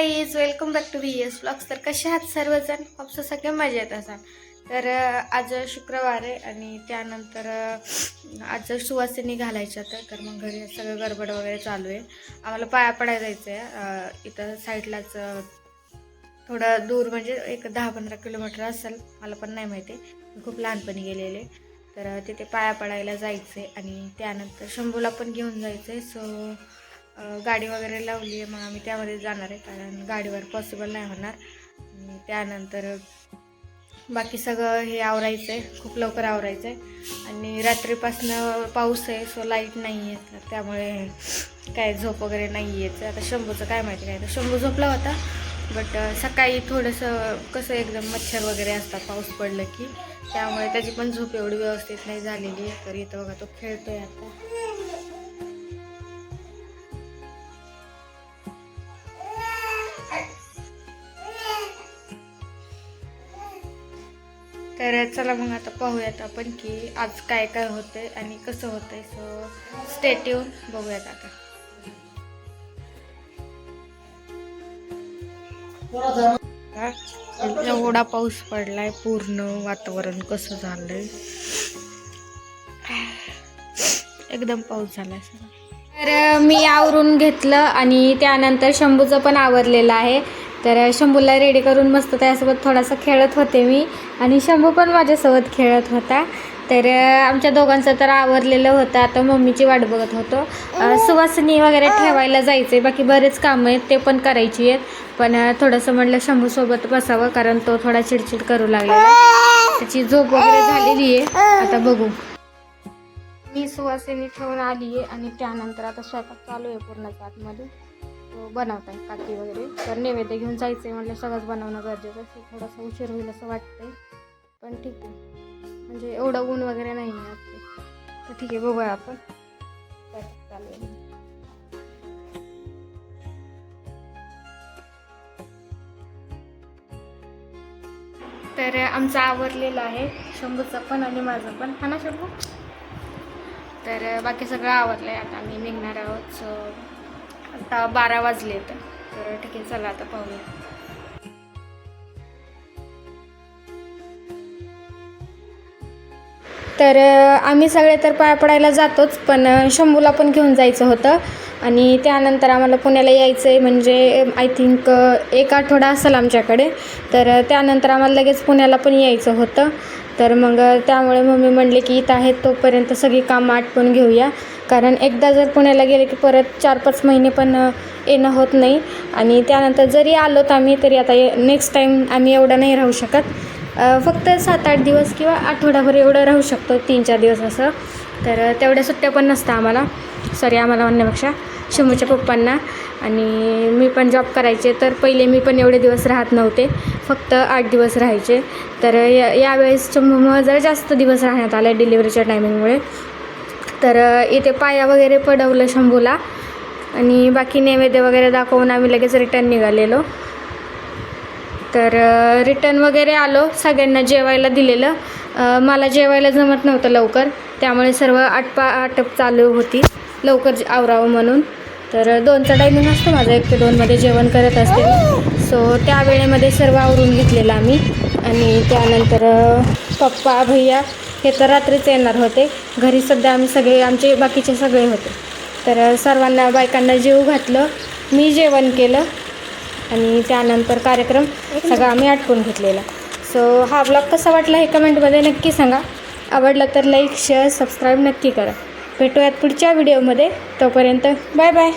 Tejas blogs तर कसे आहात सर्वजण? खूप सगळे मजेत असाल. तर आज शुक्रवार आहे आणि त्यानंतर आज सुवासिनी घालायच्या तर तर मग घरी सगळं गडबड वगैरे चालू आहे. आम्हाला पाया पडायला जायचं आहे इथं साईडलाच थोडं दूर म्हणजे एक दहा पंधरा किलोमीटर असेल मला पण नाही माहिती. मी खूप लहानपणी गेलेले. तर तिथे पाया पडायला जायचं आहे आणि त्यानंतर शंभूला पण घेऊन जायचं आहे सो गाडी वगैरे लावली आहे मग आम्ही त्यामध्ये जाणार आहे कारण गाडीवर पॉसिबल नाही होणार. त्यानंतर बाकी सगळं हे आवरायचं आहे खूप लवकर आवरायचं आहे आणि रात्रीपासनं पाऊस आहे सो लाइट नाही आहे तर त्यामुळे काय झोप वगैरे नाही येत आता शंभूचं काय माहिती नाही तर शंभू झोपला होता बट सकाळी थोडंसं कसं एकदम मच्छर वगैरे असतात पाऊस पडलं की त्यामुळे त्याची पण झोप एवढी व्यवस्थित नाही झालेली आहे. तर इथं बघा तो खेळतो आहे आता. तर चला मग आता पाहूयात आपण की आज काय काय होतंय आणि कसं होतंय. सो स्टेट्यून बघूयात आता. एवढा पाऊस पडलाय पूर्ण वातावरण कसं झालंय. एकदम पाऊस झालाय तर मी आवरून घेतलं आणि त्यानंतर शंभूचं पण आवरलेलं आहे. तर शंभूला रेडी करून मस्त त्यासोबत थोडासा खेळत होते मी. आणि शंभू पण माझ्यासोबत खेळत होता. तर आमच्या दोघांचं तर आवरलेलं होतं. आता मम्मीची वाट बघत होतो. सुवासिनी वगैरे ठेवायला जायचे बाकी बरेच कामं आहेत ते पण करायची आहेत. पण थोडंसं म्हटलं शंभूसोबत बसावं कारण तो थोडा चिडचिड करू लागलेला त्याची झोप वगैरे झालेली आहे. आता बघू. मी सुवासिनी ठेवून आली आहे आणि त्यानंतर आता स्वयंपाक चालू आहे पूर्णच आतमध्ये बनवत आहे काकी वगैरे. तर नैवेद्य घेऊन जायचं आहे म्हटलं सगळंच बनवणं गरजेचं असं थोडासा उशीर होईल असं वाटतंय. पण ठीक आहे. म्हणजे एवढं ऊन वगैरे नाही आहे तर ठीक आहे बघूया आपण. चालेल. तर आमचं आवरलेलं आहे. शंभूचं पण आणि माझं पण. हा ना शंभू? तर बाकी सगळं आवडलं आहे आता आम्ही निघणार आहोत सो आता बारा वाजले तर ठीक आहे चला आता पाहूया. तर आम्ही सगळे तर पाया पडायला जातोच पण शंभूला पण घेऊन जायचं होतं. आणि त्यानंतर आम्हाला पुण्याला यायचं आहे म्हणजे आय थिंक एक आठवडा असेल आमच्याकडे. तर त्यानंतर आम्हाला लगेच पुण्याला पण यायचं होतं. तर मग त्यामुळे मम्मी म्हणले की इथं आहेत तोपर्यंत सगळी कामं आटपून घेऊया. कारण एकदा जर पुण्याला गेले की परत चार पाच महिने पण येणं होत नाही. आणि त्यानंतर जरी आलोत आम्ही तरी आता नेक्स्ट टाईम आम्ही एवढं नाही राहू शकत. फक्त सात आठ दिवस किंवा आठवडाभर एवढं राहू शकतो तीन चार दिवस असं. तर तेवढ्या सुट्ट्या पण नसतं आम्हाला. सॉरी आम्हाला म्हणण्यापेक्षा शंभूच्या पप्पांना. आणि मी पण जॉब करायचे तर पहिले मी पण एवढे दिवस राहत नव्हते. फक्त आठ दिवस राहायचे. तर या यावेळेस शंभूमुळं जरा जास्त दिवस राहण्यात आलं डिलिव्हरीच्या टायमिंगमुळे तर इथे पाया वगैरे पडवलं शंभूला. आणि बाकी नैवेद्य वगैरे दाखवून आम्ही लगेच रिटर्न निघालेलो. तर रिटर्न वगैरे आलो सगळ्यांना जेवायला दिलेलं. मला जेवायला जमत नव्हतं लवकर. त्यामुळे सर्व आटपा आटप चालू होती. लवकर आवरावं म्हणून. तर दोनचा टायमिंग असतो माझा. एक ते दोनमध्ये जेवण करत असते. सो त्या वेळेमध्ये सर्व आवरून घेतलेलं आम्ही. आणि त्यानंतर पप्पा भैया हे तर रात्रीच येणार होते. घरी सध्या आम्ही सगळे आमचे बाकीचे सगळे होते. तर सर्वांना बायकांना जेव घातलं. मी जेवण केलं. आणि त्यानंतर कार्यक्रम सगळा आम्ही आटपून घेतलेला. सो हा ब्लॉग कसा वाटला हे कमेंटमध्ये नक्की सांगा. आवडला तर लाईक शेअर सबस्क्राईब नक्की करा. भेटूयात पुढच्या व्हिडिओमध्ये. तोपर्यंत बाय बाय.